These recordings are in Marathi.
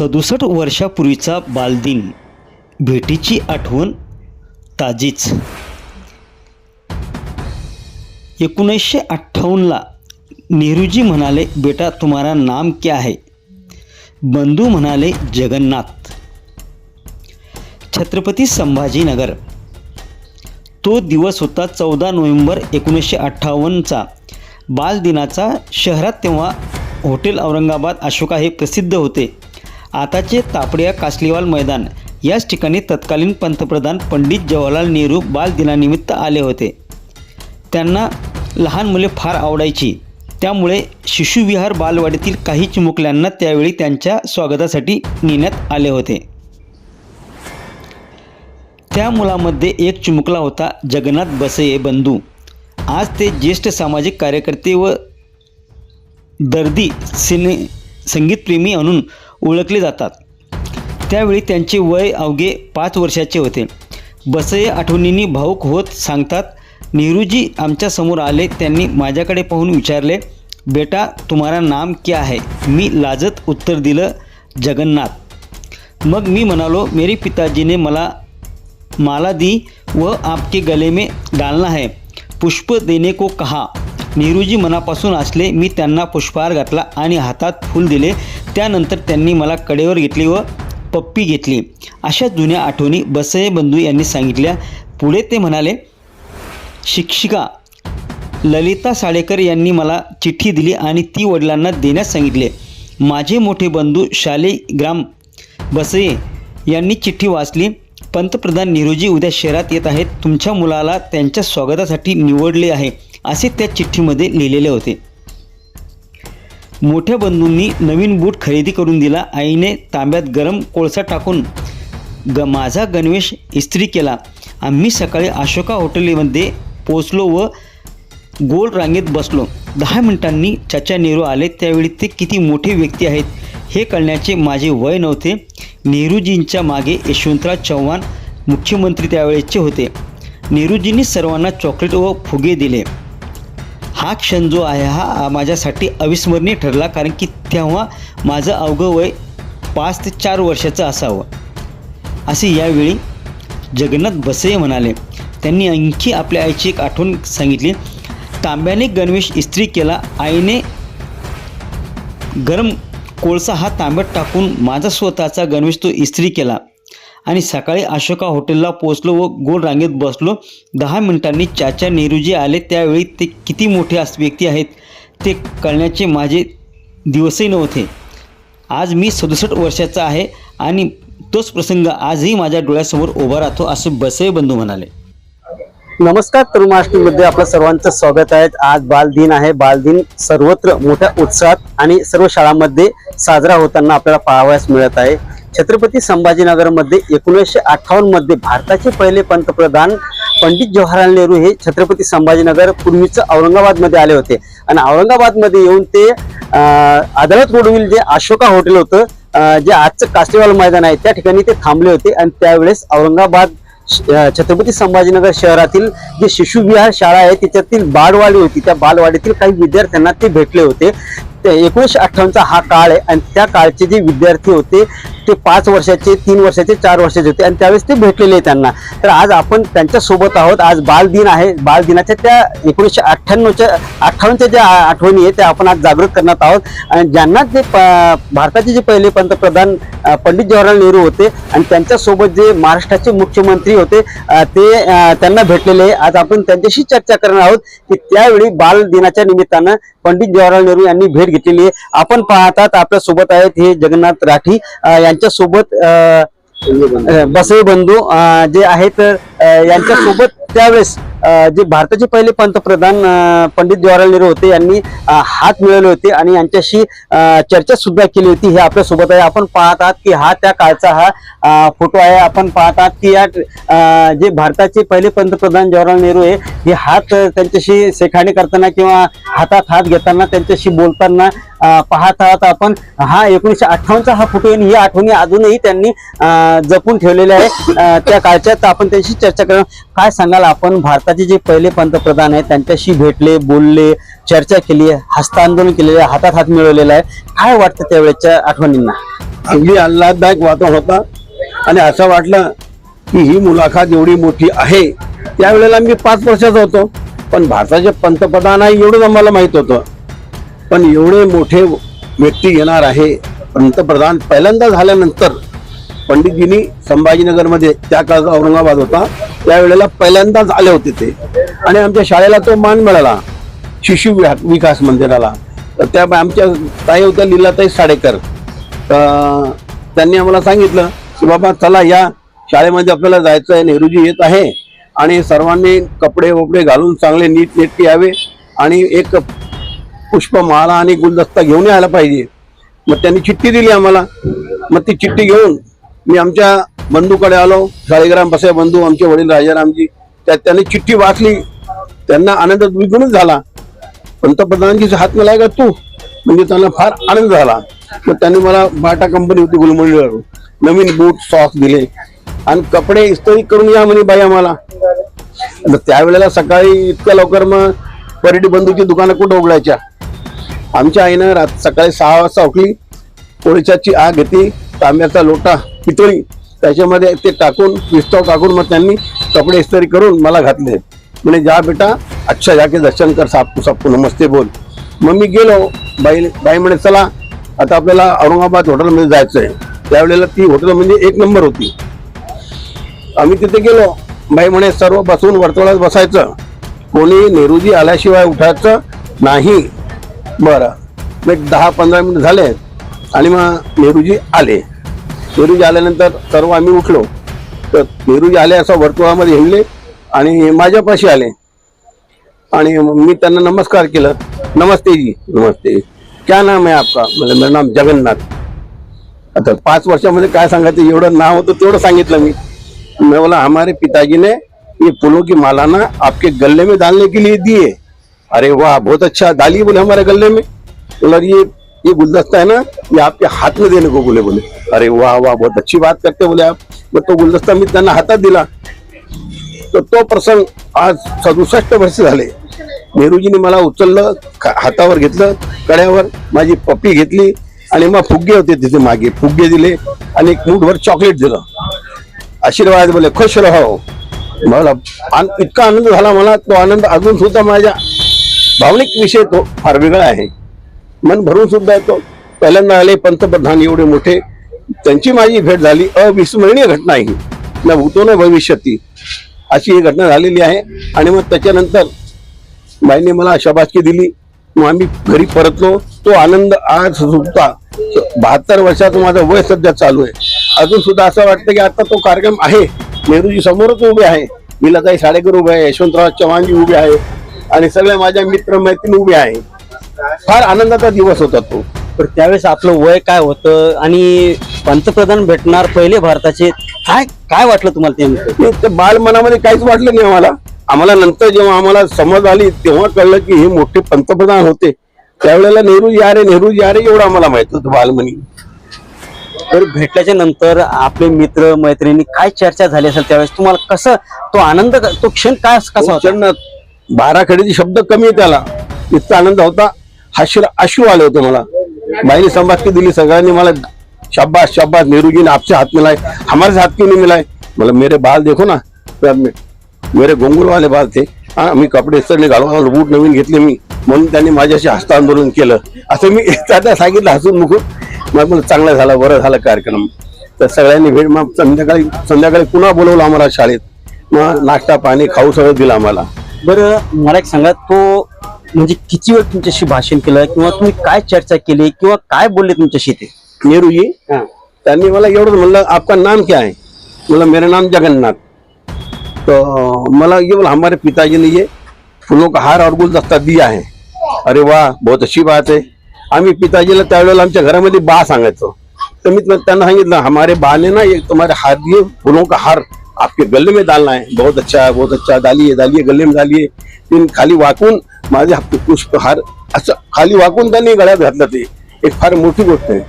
सदुसष्ट वर्षापूर्वीचा बालदिन. भेटीची आठवण ताजीच. एकोणीसशे अठ्ठावन्नला नेहरूजी म्हणाले बेटा तुम्हारा नाम क्या है? बंधू म्हणाले जगन्नाथ. छत्रपती संभाजीनगर. तो दिवस होता चौदा नोव्हेंबर एकोणीसशे अठ्ठावन्नचा. बालदिनाचा शहरात तेव्हा हॉटेल औरंगाबाद अशोका हे प्रसिद्ध होते. आताचे तापडिया कासलीवाल मैदान. याच ठिकाणी तत्कालीन पंतप्रधान पंडित जवाहरलाल नेहरू बालदिनानिमित्त आले होते. त्यांना लहान मुले फार आवडायची. त्यामुळे शिशुविहार बालवाडीतील काही चिमुकल्यांना त्यावेळी त्यांच्या स्वागतासाठी नेण्यात आले होते. त्या मुलामध्ये एक चिमुकला होता जगन्नाथ बसये बंधू. आज ते ज्येष्ठ सामाजिक कार्यकर्ते व दर्दी सिने संगीतप्रेमी म्हणून ओळखले जातात. त्यावेळी त्यांचे वय अवघे पाच वर्षाचे होते. बसये आठवणींनी भाऊक होत सांगतात नेहरूजी आमच्यासमोर आले त्यांनी माझ्याकडे पाहून विचारले बेटा तुम्हारा नाम क्या है? मी लाजत उत्तर दिलं जगन्नाथ. मग मी म्हणालो मेरे पिताजीने मला माला दी व आपके गले में डालना है पुष्प देने को कहा. नेहरूजी मनापासून असले मी त्यांना पुष्पहार घातला आणि हातात फूल दिले. त्यानंतर त्यांनी मला कडेवर घेतली व पप्पी घेतली. अशा जुन्या आठवणी बसये बंधू यांनी सांगितल्या. पुढे ते म्हणाले शिक्षिका ललिता साडेकर यांनी मला चिठ्ठी दिली आणि ती वडिलांना देण्यास सांगितले. माझे मोठे बंधू शाले ग्राम बसये यांनी चिठ्ठी वाचली. पंतप्रधान नेहरूजी उद्या शहरात येत आहेत. तुमच्या मुलाला त्यांच्या स्वागतासाठी निवडले आहे. असे त्या चिठ्ठीमध्ये लिहिलेले होते. मोठ्या बंधूंनी नवीन बूट खरेदी करून दिला. आईने तांब्यात गरम कोळसा टाकून ग माझा गणवेश इस्त्री केला. आम्ही सकाळी अशोका हॉटेलमध्ये पोचलो व गोल रांगेत बसलो. दहा मिनिटांनी चाचा नेहरू आले. त्यावेळी ते किती मोठे व्यक्ती आहेत हे कळण्याचे माझे वय नव्हते. नेहरूजींच्या मागे यशवंतराव चव्हाण मुख्यमंत्री त्यावेळेचे होते. नेहरूजींनी सर्वांना चॉकलेट व फुगे दिले. हा क्षण जो आहे हा माझ्यासाठी अविस्मरणीय ठरला कारण की तेव्हा माझं अवघं वय पाच ते चार वर्षाचं असावं. असे यावेळी जगन्नाथ बसे म्हणाले. त्यांनी आणखी आपल्या आईची एक आठवण सांगितली. तांब्याने गणवेश इस्त्री केला. आईने गरम कोळसा हा तांब्यात टाकून माझा स्वतःचा गणवेश तो इस्त्री केला. आणि सकाळी अशोका हॉटेलला पोचलो व गोल रांगेत बसलो. दहा मिनिटांनी चाचा नेहरूजी आले. त्यावेळी ते किती मोठे अस व्यक्ती आहेत ते कळण्याचे माझे दिवसही नव्हते. आज मी सदुसष्ट वर्षाचा आहे आणि तोच प्रसंग आजही माझ्या डोळ्यासमोर उभा राहतो असे बसे बंधू म्हणाले. नमस्कार तरुणाष्टमीमध्ये आपलं सर्वांचं स्वागत आहे. आज बालदिन आहे. बालदिन सर्वत्र मोठ्या उत्साहात आणि सर्व शाळांमध्ये साजरा होताना आपल्याला पाहावयास मिळत आहे. छत्रपती संभाजीनगरमध्ये एकोणीसशे अठ्ठावन्नमध्ये भारताचे पहिले पंतप्रधान पंडित जवाहरलाल नेहरू हे छत्रपती संभाजीनगर पूर्वीचं औरंगाबादमध्ये आले होते. आणि औरंगाबादमध्ये येऊन ते अदालत रोडवरील जे अशोका हॉटेल होतं जे आजचं कास्टेवाल मैदान आहे त्या ठिकाणी ते थांबले होते. आणि त्यावेळेस औरंगाबाद श- छत्रपती संभाजीनगर शहरातील जे शिशुविहार शाळा आहे त्याच्यातील बालवाडी होती. त्या बालवाडीतील काही विद्यार्थ्यांना ते भेटले होते. एकोणीसशे अठ्ठावन्नचा हा काळ आहे. आणि त्या काळचे जे विद्यार्थी होते ते पाच वर्षाचे तीन वर्षाचे चार वर्षाचे होते. आणि त्यावेळेस ते भेटलेले आहे त्यांना. तर आज आपण त्यांच्यासोबत आहोत. आज बालदिन आहे. बालदिनाच्या त्या एकोणीसशे अठ्ठ्याण्णवच्या अठ्ठावन्नच्या ज्या आठवणी आहे त्या आपण आज जागृत करण्यात आहोत. आणि ज्यांना जे भारताचे जे पहिले पंतप्रधान पंडित जवाहरलाल नेहरू होते आणि त्यांच्यासोबत जे महाराष्ट्राचे मुख्यमंत्री होते ते त्यांना भेटलेले आहे. आज आपण त्यांच्याशी चर्चा करणार आहोत की त्यावेळी बालदिनाच्या निमित्तानं पंडित जवाहरलाल नेहरू यांनी भेट घेतलेली आहे. आपण पाहतात आपल्यासोबत आहेत हे जगन्नाथ राठी अ, अ, बसवे बंधू जे आहेत अ, यांच्यासोबत त्यावेळेस जे भारताचे पहिले पंतप्रधान पंडित जवाहरलाल नेहरू होते यांनी हात मिळवले होते आणि यांच्याशी चर्चा सुद्धा केली होती. हे आपल्यासोबत आहे. आपण पाहत आहात की हा त्या काळचा हा फोटो आहे. आपण पाहत आहात की या जे भारताचे पहिले पंतप्रधान जवाहरलाल नेहरू आहे हे हात त्यांच्याशी सेखाणी करताना किंवा हातात हात घेताना त्यांच्याशी बोलताना पाहत आहात आपण. हा एकोणीसशे अठ्ठावन्नचा हा फोटो आहे आणि ही आठवणी अजूनही त्यांनी जपून ठेवलेल्या आहे त्या काळच्या तर आपण त्यांची चर्चा करू. काय सांगाल आपण? भारताचे जे पहिले पंतप्रधान आहेत त्यांच्याशी भेटले बोलले चर्चा केली हस्तांदोलन केलेले हातात हात मिळवलेला आहे. काय वाटतं त्यावेळेच्या आठवणींना? अगदी आल्हाददायक वातावरण होता. आणि असं वाटलं की ही मुलाखत एवढी मोठी आहे. त्यावेळेला मी पाच वर्षाचा होतो. पण भारताचे पंतप्रधान आहे एवढंच आम्हाला माहीत होतं. पण एवढे मोठे व्यक्ती येणार आहे. पंतप्रधान पहिल्यांदा झाल्यानंतर पंडितजींनी संभाजीनगरमध्ये त्या काळात औरंगाबाद होता. त्यावेळेला पहिल्यांदाच आले होते ते. आणि आमच्या शाळेला तो मान मिळाला. शिशु विकास मंदिराला. तर त्या आमच्या ताई होत्या लीलाताई साडेकर. त्यांनी आम्हाला सांगितलं की बाबा चला या शाळेमध्ये आपल्याला जायचं आहे. नेहरूजी येत आहे. आणि सर्वांनी कपडे वपडे घालून चांगले नीट नेटके यावे. आणि एक पुष्पमाला आणि गुलदस्ता घेऊन यायला पाहिजे. मग त्यांनी चिठ्ठी दिली आम्हाला. मग ती चिठ्ठी घेऊन मी आमच्या बंधूकडे आलो. शाळेग्राम बसे बंधू आमचे वडील राजारामजी त्यात त्यांनी चिठ्ठी वाचली. त्यांना आनंद द्विगुणच झाला. पंतप्रधानांची हात मिळाय का तू. म्हणजे त्यांना फार आनंद झाला. मग त्यांनी मला बाटा कंपनी होती गुलमंडळ. नवीन बूट सॉक्स दिले. आणि कपडे इस्त्री करून या म्हणे बाई आम्हाला. त्यावेळेला सकाळी इतक्या लवकर मग परिटी बंधूची दुकानं कुठं उघडायच्या? आमच्या आईनं रात सकाळी सहा वाजता उठली पोळीच्याची आग घेतली तांब्याचा लोटा पितळी त्याच्यामध्ये ते टाकून विस्तव टाकून मग त्यांनी कपडे इस्त्री करून मला घातले. म्हणे जा बेटा अच्छा जाके दर्शन कर सापू सापू नमस्ते बोल. मग मी गेलो बाई बाई म्हणे चला आता आपल्याला औरंगाबाद हॉटेलमध्ये जायचं आहे त्यावेळेला ती हॉटेल म्हणजे एक नंबर होती. आम्ही तिथे गेलो बाई म्हणे सर्व बसून वर्तुळात बसायचं. कोणी नेहरूजी आल्याशिवाय उठायचं नाही. बरं. मग एक दहा पंधरा मिनिट झाले आणि मग नेहरूजी आले. नेहरूजी आल्यानंतर सर्व आम्ही उठलो. तर नेहरूजी आले असं वर्तुळामध्ये हिंडले आणि माझ्यापाशी आले. आणि मी त्यांना नमस्कार केलं. नमस्ते जी. नमस्ते. क्या नाम आहे आपका? म्हणजे मेरा नाम जगन्नाथ. आता पाच वर्षामध्ये काय सांगायचं एवढं नाव होतं तेवढं सांगितलं मी. मैं बोला हमारे पिताजी ने ये फूलों की माला ना आपके गले में डालने के लिए दिए. अरे वाह बहुत अच्छा डालिए बोले हमारे गले में। बोला ये ये गुलदस्ता है ना ये आपके हाथ में देने को बोले बोले। अरे वाह वाह बहुत अच्छी बात करते हो बोले आप। मग तो गुलदस्ता मी त्यांना हातात दिला। तर तो प्रसंग आज सदुसष्ट वर्ष झाले। नेहरूजीने मला उचललं हातावर घेतलं कड्यावर माझी पप्पी घेतली आणि मग फुगे होते तिथे मागे फुगे दिले आणि एक मुठभर चॉकलेट दिलं. आशीर्वाद बोले खुश राहो. मला आन- इतका आनंद झाला मला तो आनंद अजून सुद्धा माझ्या भावनिक विषय तो फार वेगळा आहे. मन भरून सुद्धा येतो. पहिल्यांदा आले पंतप्रधान एवढे मोठे. त्यांची माझी भेट झाली. अविस्मरणीय घटना ही. न भूतो न भविष्यती. अशी ही घटना झालेली आहे. आणि मग त्याच्यानंतर बाईने मला शबासकी दिली. मग आम्ही घरी परतलो. तो आनंद आज सुद्धा बहात्तर वर्षाचं माझं वय सध्या चालू आहे. अजून सुद्धा असं वाटतं की आता तो कार्यक्रम आहे. नेहरूजी समोरच उभे आहे. मीलाताई साडेकर उभे आहे. यशवंतराव चव्हाणजी उभे आहे. आणि सगळे माझ्या मित्र मैत्रीण उभे आहे. फार आनंदाचा दिवस होता तो. तर त्यावेळेस आपलं वय काय होतं आणि पंतप्रधान भेटणार पहिले भारताचे काय काय वाटलं तुम्हाला ते? ते- मनामध्ये काहीच वाटलं नाही आम्हाला. आम्हाला नंतर जेव्हा आम्हाला समज आली तेव्हा कळलं की हे मोठे पंतप्रधान होते. त्यावेळेला नेहरू या रे नेहरू या रे एवढं आम्हाला माहीत होतं बालमनी. तर भेटल्याच्या नंतर आपले मित्र मैत्रिणी काय चर्चा झाली असेल त्यावेळेस? तुम्हाला कसं तो आनंद तो क्षण काय कसा होता? बाराखडीचे बारा खडीचे शब्द कमी आहे त्याला. इतका आनंद होता. हास्य अश्रू आले होते मला. बाईने संभाषकी दिली सगळ्यांनी मला शाबाश शाबाश नेहरू ने आपसे हात मिलाय. हमारे हात हाथ क्यों नहीं मिलाए मेरे बाल देखो ना. मेरे गोंगुलवाले बाल थे. मी कपडे इस्त्री घालून बूट नवीन घेतले मी. म्हणून त्यांनी माझ्याशी हस्तांदोलन केलं. असं मी त्याला सांगितलं हसून मुखून. मग मला चांगलं झालं बरं झालं कार्यक्रम. तर सगळ्यांनी भेट मग संध्याकाळी संध्याकाळी पुन्हा बोलवलं आम्हाला शाळेत. मग नाश्ता पाणी खाऊ सगळं दिलं आम्हाला. बरं मला एक सांगा तो म्हणजे किती वेळ तुमच्याशी भाषण केलं किंवा तुम्ही काय चर्चा केली किंवा काय बोलले तुमच्याशी ते? नेहरू जी त्यांनी मला एवढं म्हणलं आपका नाम क्या है? बोला मेरा नाम जगन्नाथ. तो मला ये बोला हमारे पिताजी ने ये फूलों का हार और गुलदस्ता दिया है. अरे वाह बहुत अच्छी बात है. आम्ही पिताजीला त्यावेळेला आमच्या घरामध्ये बा सांगायचो. तर मी त्यांना सांगितलं हमारे बा ने ना ये तुम्हारे हाथ दिए फूलों का हार आपके गले में डालना है। बहुत अच्छा है बहुत अच्छा। डालिए डालिए गले में डालिए। तीन खाली वाकून माझे हात- पुष्प हार असं खाली वाकून त्यांनी गळ्यात घातलं ते. एक फार मोठी गोष्ट आहे.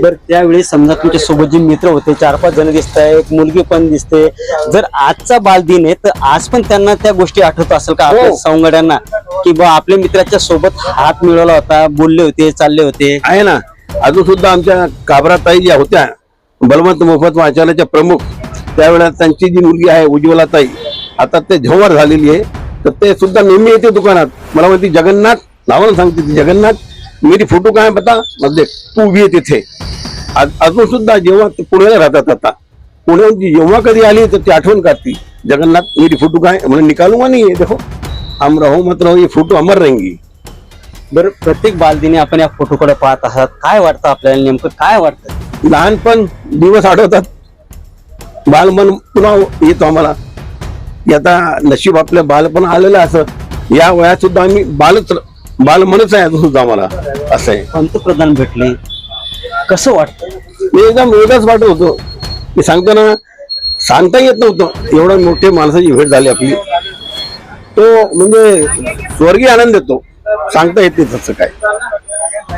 बरं त्यावेळी समजा तुमच्यासोबत जे मित्र होते चार पाच जण दिसत आहे एक मुलगी पण दिसते. जर आजचा बालदिन आहे तर आज पण त्यांना त्या गोष्टी आठवत असेल का? आपल्या हो. सवंगड्यांना की बा आपल्या मित्राच्या सोबत हात मिळवला होता बोलले होते चालले होते. आहे ना. अजून सुद्धा आमच्या काबराताई ज्या होत्या बलवंत मोफत वाचालयाच्या प्रमुख त्यावेळेला त्यांची जी मुलगी आहे उज्ज्वलाताई आता ते झोवर झालेली आहे. तर ते सुद्धा नेहमी येते दुकानात. मला म्हणते जगन्नाथ नावानं सांगते ती जगन्नाथ मेरी फोटो काय बता? म्हणजे तू उभी आहे तिथे. आज- अजून सुद्धा जेव्हा ते पुण्याला राहतात आता. पुण्याहून ती जेव्हा कधी आली तर ती आठवण काढती जगन्नाथ मेरी फोटो काय म्हणून निकालूंगा नहीं है देखो. हम रहो मत रहो ये फोटो अमर रहेंगी. बरं प्रत्येक बालदिनी आपण या फोटोकडे पाहत आहात. काय वाटतं आपल्याला नेमकं? काय वाटतं? लहानपण दिवस आठवतात. बालमन पुन्हा येतो आम्हाला. आता नशीब आपलं बालपण आलेलं असं. या वयात सुद्धा आम्ही बालच बालमनच आहे सुद्धा आम्हाला असं आहे. पंतप्रधान भेटले. कसं वाटतं? मी एकदम वेगळंच वाटत होतो. मी सांगतो ना सांगता येत नव्हतं. एवढं मोठे माणसाची भेट झाली आपली. तो म्हणजे स्वर्गीय आनंद येतो. सांगता येत नाही तसं काय.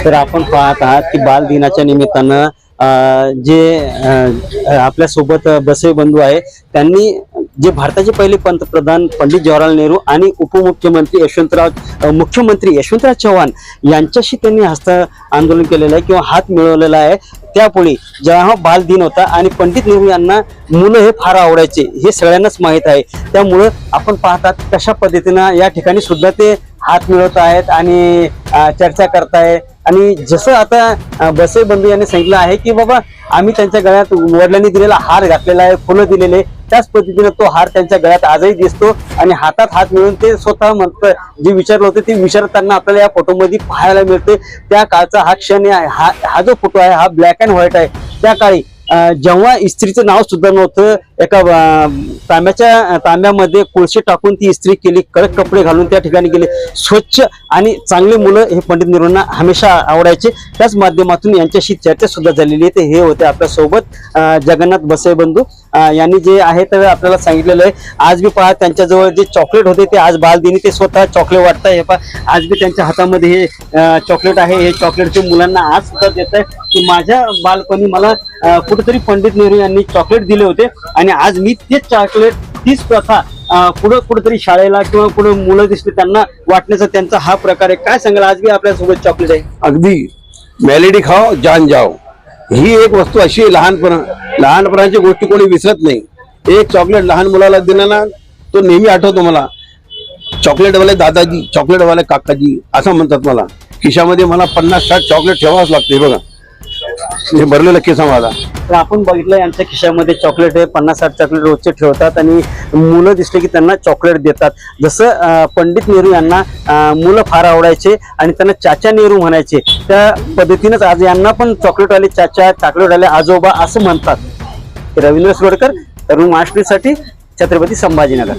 तर आपण पाहत आहात की बाल दिनाच्या निमित्तानं जे आपल्यासोबत आपल्यासोबत बंधू आहे त्यांनी जे भारताचे पहिले पंतप्रधान पंडित जवाहरलाल नेहरू आणि उपमुख्यमंत्री यशवंतराव मुख्यमंत्री यशवंतराव चव्हाण यांच्याशी त्यांनी हस्त आंदोलन केलेलं आहे किंवा हात मिळवलेला आहे. त्यापुढे जेव्हा बाल दिन होता आणि पंडित नेहरू यांना मुलं हे फार आवडायचे हे सगळ्यांनाच माहीत आहे. त्यामुळं आपण पाहतात कशा पद्धतीनं या ठिकाणी सुद्धा ते हात मिळवत आहेत आणि चर्चा करताय. आणि जसं आता बसे बंधू यांनी सांगितलं आहे की बाबा आम्ही त्यांच्या गळ्यात वडिलांनी दिलेला हार घातलेला आहे फुलं दिलेले. त्याच पद्धतीनं तो हार त्यांच्या गळ्यात आजही दिसतो आणि हातात हात मिळून ते स्वतः म्हणत जे विचारलं होतं ते विचारताना आपल्याला या फोटोमध्ये पाहायला मिळते त्या काळचा हा क्षण आहे हा हा जो फोटो आहे हा ब्लॅक अँड व्हाईट आहे. त्या काळी जेव्हा इस्त्रीचं नाव सुद्धा नव्हतं एका तांब्याच्या तांब्यामध्ये कोळसे टाकून ती इस्त्री केली कडक कपडे घालून त्या ठिकाणी गेले. स्वच्छ आणि चांगले मुलं हे पंडित नेहरूंना हमेशा आवडायचे. त्याच माध्यमातून यांच्याशी चर्चा सुद्धा झालेली आहे. ते हे होते आपल्यासोबत जगन्नाथ बसे बंधू. यांनी जे आहे तर आपल्याला सांगितलेलं आहे. आज मी पहा त्यांच्याजवळ जे चॉकलेट होते ते आज बालदिनी ते स्वतः चॉकलेट वाटत हे पहा आज मी त्यांच्या हातामध्ये हे चॉकलेट आहे. हे चॉकलेट ते मुलांना आज सुद्धा देत आहे की माझ्या बालपणी मला कुठेतरी पंडित नेहरू यांनी चॉकलेट दिले होते. आणि आज मी तेच चॉकलेट तीच प्रथा पुढं कुठेतरी शाळेला किंवा पुढे मुलं दिसली त्यांना वाटण्याचा त्यांचा हा प्रकार आहे. काय सांगाल? आज बी आपल्यासोबत चॉकलेट आहे. अगदी. मेलेडी खाओ जान जाओ. ही एक वस्तू अशी लहानपणा लहानपणाची गोष्टी कोणी विसरत नाही. एक चॉकलेट लहान मुलाला दिला ना तो नेहमी आठवतो मला. चॉकलेटवाले दादाजी चॉकलेटवाले काकाजी असं म्हणतात मला. खिशामध्ये मला पन्नास साठ चॉकलेट ठेवावंच लागते बघा. हे भरलेलं केसा माझा. तर आपण बघितलं यांच्या खिशामध्ये चॉकलेट हे पन्नास साठ चॉकलेट रोजचे ठेवतात आणि मुलं दिसले की त्यांना चॉकलेट देतात. जसं पंडित नेहरू यांना मुलं फार आवडायचे आणि त्यांना चाचा नेहरू म्हणायचे. त्या पद्धतीनेच आज यांना पण चॉकलेटवाले चाचा चॉकलेटवाले आजोबा असं म्हणतात. रवींद्र सोडकर तरुण महाराष्ट्रीसाठी छत्रपती संभाजीनगर.